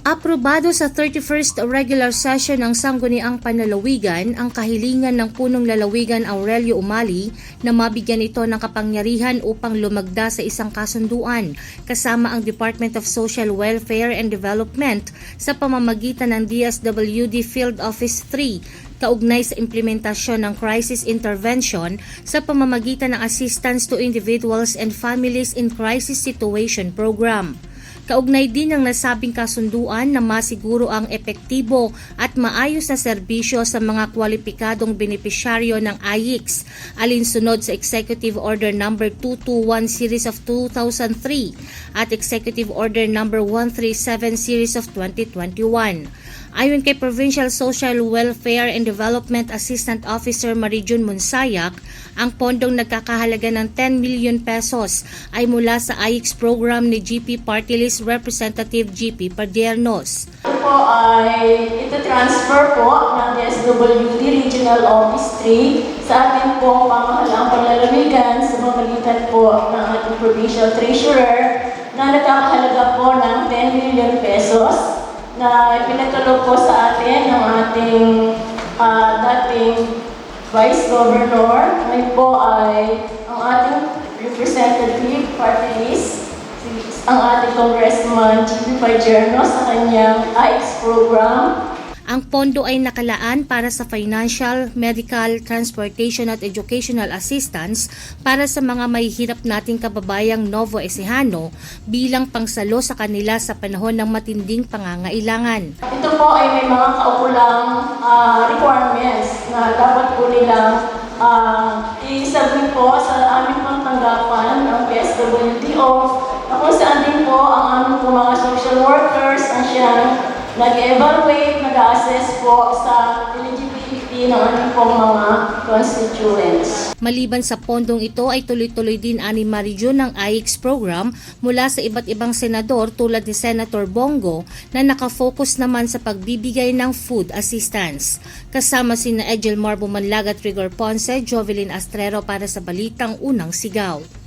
Aprobado sa 31st regular session ng Sangguniang Panlalawigan ang kahilingan ng punong lalawigan Aurelio Umali na mabigyan ito ng kapangyarihan upang lumagda sa isang kasunduan kasama ang Department of Social Welfare and Development sa pamamagitan ng DSWD Field Office 3 kaugnay sa implementasyon ng crisis intervention sa pamamagitan ng Assistance to Individuals and Families in Crisis Situation Program. Kaugnay din ng nasabing kasunduan na masiguro ang epektibo at maayos na serbisyo sa mga kwalipikadong benepisyaryo ng AIX alinsunod sa Executive Order No. 221 Series of 2003 at Executive Order No. 137 Series of 2021. Ayon kay Provincial Social Welfare and Development Assistant Officer Marijun Monsayak, ang pondong nagkakahalaga ng 10 million pesos ay mula sa AIX program ni GP Party List Representative GP Padiernos. Ito po ay ito transfer po ng SWD Regional Office 3 sa ating pong pamahalaang panlalawigan sa pamamagitan po ng ating Provincial Treasurer na nagkakahalaga po ng 10 million pesos na ipinatulog po sa atin ng ating ah, dating Vice Governor. Ngayon po ay ang ating representative party list ang ating Congressman G.P. Pajerno sa kanyang IX program. Ang pondo ay nakalaan para sa financial, medical, transportation at educational assistance para sa mga mahihirap nating kababayang Novo Ecijano bilang pangsalo sa kanila sa panahon ng matinding pangangailangan. Ito po ay may mga kaukulang ah, requirements na dapat po nilang uh, i-submit po sa aming pang tanggapan ng PSWDO na saan din po ang aming mga social workers ang siyang nag-evaluate, nag-assess po sa eligibility ng aming pong mga constituents. Maliban sa pondong ito ay tuloy-tuloy din ani Marijo ng AIX program mula sa iba't ibang senador tulad ni Senator Bongo na nakafocus naman sa pagbibigay ng food assistance. Kasama sina Edgel Marbo Manlaga Trigger Ponce, Jovelyn Astrero para sa Balitang Unang Sigaw.